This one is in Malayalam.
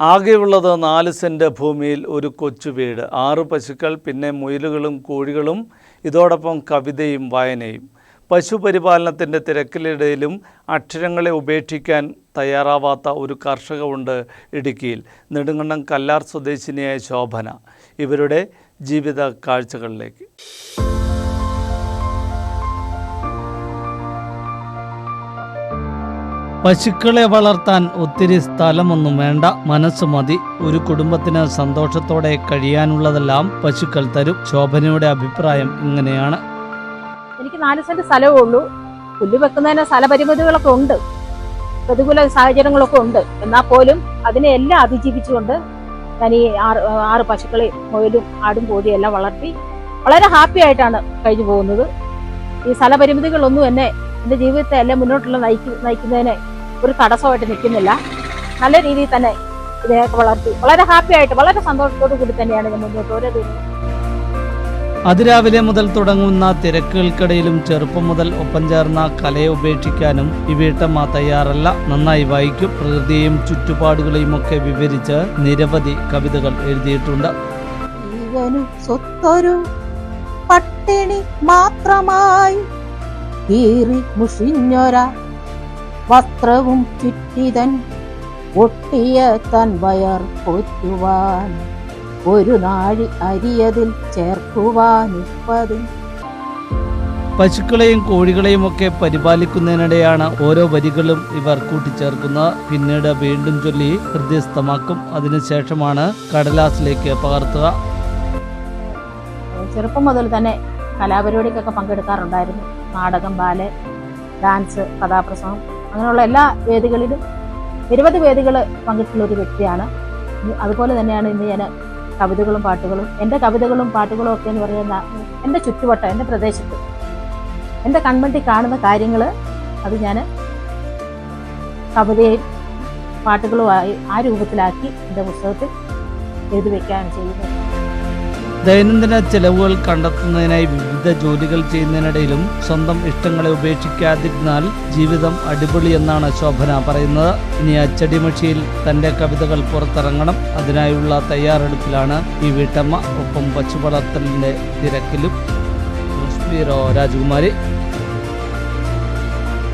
ആകെയുള്ളത് നാല് സെന്റ് ഭൂമിയിൽ ഒരു കൊച്ചു വീട്. ആറ് പശുക്കൾ പിന്നെ മുയലുകളും കോഴികളും ഇതോടൊപ്പം കവിതയും വായനയും. പശുപരിപാലനത്തിന്റെ തിരക്കിലിടയിലും അക്ഷരങ്ങളെ ഉപേക്ഷിക്കാൻ തയ്യാറാവാത്ത ഒരു കർഷകമുണ്ട് ഇടുക്കിയിൽ. നെടുങ്കണ്ടം കല്ലാർ സ്വദേശിനിയായ ശോഭന. ഇവരുടെ ജീവിത കാഴ്ചകളിലേക്ക്. പശുക്കളെ വളർത്താൻ ഒത്തിരി സ്ഥലമൊന്നും വേണ്ട. മനസ്സ് മതി. ഒരു കുടുംബത്തിന് സന്തോഷത്തോടെ കഴിയാനുള്ളതെല്ലാം പശുക്കൾ തരും. ശോഭനയുടെ അഭിപ്രായം ഇങ്ങനെയാണ്. എനിക്ക് നാല് സെന്റ് സ്ഥലമേ ഉള്ളൂ. പുല്ല് വെക്കുന്നതിന് സ്ഥലപരിമിതികളൊക്കെ ഉണ്ട്. പ്രതികൂല സാഹചര്യങ്ങളൊക്കെ ഉണ്ട്. എന്നാൽ പോലും അതിനെ എല്ലാം അതിജീവിച്ചുകൊണ്ട് ഞാൻ ഈ ആറ് ആറ് പശുക്കളെ മുയലും ആടും കോഴിയും എല്ലാം വളർത്തി വളരെ ഹാപ്പി ആയിട്ടാണ് കഴിഞ്ഞു പോകുന്നത്. ഈ സ്ഥലപരിമിതികളൊന്നും എന്നെ എന്റെ ജീവിതത്തെ എല്ലാം മുന്നോട്ടുള്ള നയിക്കുന്നതിനെ ഒരു തടസ്സമായിട്ട് നിൽക്കുന്നില്ല. നല്ല രീതിയിൽ തന്നെ ഇതിനെയൊക്കെ വളർത്തി. വളരെ ഹാപ്പി ആയിട്ട് വളരെ സന്തോഷത്തോടു കൂടി തന്നെയാണ് ഇത് മുന്നോട്ട് ഓരോ ദിവസം അതിരാവിലെ മുതൽ തുടങ്ങുന്ന തിരക്കുകൾക്കിടയിലും ചെറുപ്പം മുതൽ ഒപ്പം ചേർന്ന കലയെ ഉപേക്ഷിക്കാനും ഈ വീട്ടമ്മ തയ്യാറല്ല. നന്നായി വായിക്കും പ്രകൃതിയെയും ചുറ്റുപാടുകളെയും ഒക്കെ വിവരിച്ച് നിരവധി കവിതകൾ എഴുതിയിട്ടുണ്ട്. ജീവനും സ്വത്തൊരു പട്ടിണി മാത്രമായി. കീറി മുഷിഞ്ഞൊര വസ്ത്രവും ചുറ്റിതൻ ഒട്ടിയ തൻ വയർ പൊറ്റുവാൻ ഒരു നാഴി അരിയതിൽ ചേർക്കുവാനിപ്പതും പശുക്കളെയും കോഴികളെയും ഒക്കെ പരിപാലിക്കുന്നതിനിടെയാണ് ഓരോ വരികളും ഇവർ കൂട്ടിച്ചേർക്കുന്നത്. പിന്നീട് വീണ്ടും ചൊല്ലി ഹൃദയസ്ഥമാക്കും. അതിനുശേഷമാണ് കടലാസിലേക്ക് പകർത്തുക. ചെറുപ്പം മുതൽ തന്നെ കലാപരിപാടിക്കൊക്കെ പങ്കെടുക്കാറുണ്ടായിരുന്നു. നാടകം ബാലെ ഡാൻസ് കഥാപ്രസംഗം. അങ്ങനെയുള്ള എല്ലാ വേദികളിലും നിരവധി വേദികൾ പങ്കിട്ടുള്ള ഒരു വ്യക്തിയാണ്. അതുപോലെ തന്നെയാണ് ഇന്ന് ഞാൻ കവിതകളും പാട്ടുകളും എന്റെ കവിതകളും പാട്ടുകളും ഒക്കെ എന്ന് പറയുന്ന എന്റെ ചുറ്റുവട്ടം എന്റെ പ്രദേശത്ത് എന്റെ കൺമണ്ടി കാണുന്ന കാര്യങ്ങൾ അത് ഞാൻ കവിതയും പാട്ടുകളുമായി ആ രൂപത്തിലാക്കി എന്റെ പുസ്തകത്തിൽ എഴുതി വയ്ക്കുകയാണ് ചെയ്യുന്നത്. ദൈനംദിന ചെലവുകൾ കണ്ടെത്തുന്നതിനായി വിവിധ ജോലികൾ ചെയ്യുന്നതിനിടയിലും സ്വന്തം ഇഷ്ടങ്ങളെ ഉപേക്ഷിക്കാതിരുന്നാൽ ജീവിതം അടിപൊളി എന്നാണ് ശോഭന പറയുന്നത്. ഇനി അച്ചടി മഷിയിൽ തന്റെ കവിതകൾ പുറത്തിറങ്ങണം. അതിനായുള്ള തയ്യാറെടുപ്പിലാണ് ഈ വീട്ടമ്മ. ഒപ്പം പശു തിരക്കിലും. രാജകുമാരി.